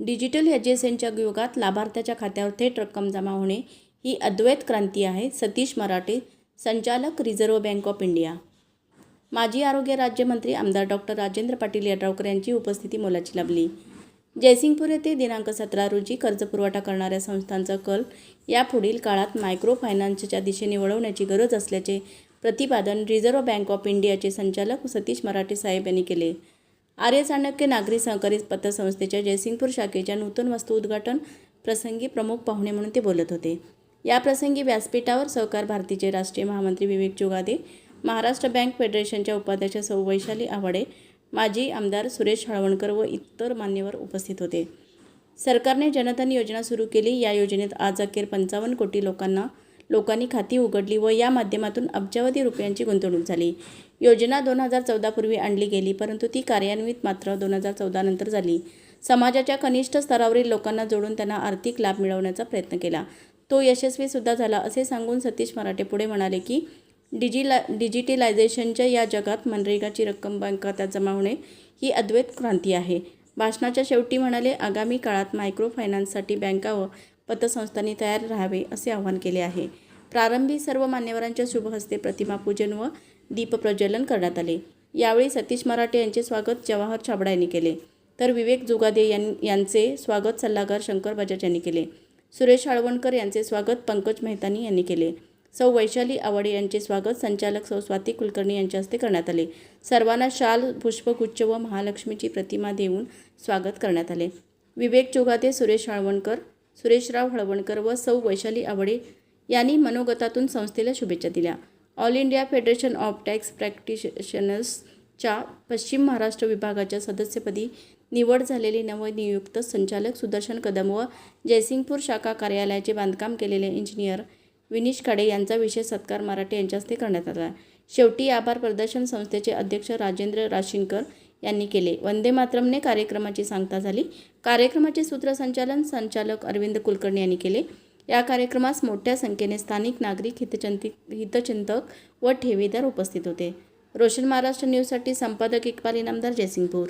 Digital एजेन्सीच्या युगात लाभार्थ्याच्या खात्यावर थेट रक्कम जमा होणे ही अद्वैत क्रांती आहे सतीश मराठे संचालक रिझर्व्ह बँक ऑफ इंडिया. माजी आरोग्य राज्यमंत्री आमदार डॉक्टर राजेंद्र पाटील यड्रावकर यांची उपस्थिती मोलाची लाभली. जयसिंगपूर येथे दिनांक सतरा रोजी कर्जपुरवठा करणाऱ्या संस्थांचा कल यापुढील काळात मायक्रो फायनान्सच्या दिशेने वळवण्याची गरज असल्याचे प्रतिपादन रिझर्व्ह बँक ऑफ इंडियाचे संचालक सतीश मराठे साहेब यांनी केले. आर्य चाणक्य नागरी सहकारी पतसंस्थेच्या जयसिंगपूर शाखेच्या नूतन वस्तू उद्घाटन प्रसंगी प्रमुख पाहुणे म्हणून ते बोलत होते. या प्रसंगी व्यासपीठावर सहकार भारतीचे राष्ट्रीय महामंत्री विवेक जोगादे महाराष्ट्र बँक फेडरेशनच्या उपाध्यक्ष सौ वैशाली आव्हाडे माजी आमदार सुरेश हळवणकर व इतर मान्यवर उपस्थित होते. सरकारने जनधन योजना सुरू केली. या योजनेत आज अखेर पंचावन्न कोटी लोकांना लोकांनी खाती उघडली व या माध्यमातून अब्जावधी रुपयांची गुंतवणूक झाली. योजना दोन हजार चौदापूर्वी आणली गेली परंतु ती कार्यान्वित मात्र दोन हजार चौदा नंतर झाली. समाजाच्या कनिष्ठ स्तरावरील लोकांना जोडून त्यांना आर्थिक लाभ मिळवण्याचा प्रयत्न केला. तो यशस्वीसुद्धा झाला असे सांगून सतीश मराठे पुढे म्हणाले की डिजिला डिजिटलायझेशनच्या या जगात मनरेगाची रक्कम बँक खात्यात जमा होणे ही अद्वैत क्रांती आहे. भाषणाच्या शेवटी म्हणाले आगामी काळात मायक्रो फायनान्ससाठी बँका व पतसंस्थांनी तयार राहावे असे आवाहन केले आहे. प्रारंभी सर्व मान्यवरांच्या शुभहस्ते प्रतिमापूजन व दीपप्रज्वलन करण्यात आले. यावेळी सतीश मराठे यांचे स्वागत जवाहर छाबडा यांनी केले. तर विवेक जुगादे यां यांचे स्वागत सल्लागार शंकर बजाज यांनी केले. सुरेश आळवणकर यांचे स्वागत पंकज मेहतानी यांनी केले. सौ वैशाली आवडे यांचे स्वागत संचालक सौ स्वाती कुलकर्णी यांच्या हस्ते करण्यात आले. सर्वांना शाल पुष्पगुच्छ व महालक्ष्मीची प्रतिमा देऊन स्वागत करण्यात आले. विवेक जोगाते सुरेश आळवणकर सुरेशराव हळवणकर व सौ वैशाली आवडे यांनी मनोगतातून संस्थेला शुभेच्छा दिल्या. All India federation of tax प्रॅक्टिशनर्सच्या पश्चिम महाराष्ट्र विभागाच्या सदस्यपदी निवड झालेले नवनियुक्त संचालक सुदर्शन कदम व जयसिंगपूर शाखा कार्यालयाचे बांधकाम केलेले इंजिनियर विनीश खाडे यांचा विशेष सत्कार मराठे यांच्या हस्ते करण्यात आला. शेवटी आभार प्रदर्शन संस्थेचे अध्यक्ष राजेंद्र राशीनकर यांनी केले. वंदे मातरमने कार्यक्रमाची सांगता झाली. कार्यक्रमाचे सूत्रसंचालन संचालक अरविंद कुलकर्णी यांनी केले. या कार्यक्रमास मोठ्या संख्येने स्थानिक नागरिक हितचिंतिक हितचिंतक व ठेवीदार उपस्थित होते. रोशन महाराष्ट्र न्यूजसाठी संपादक इक्बाल इनामदार जयसिंगपूर.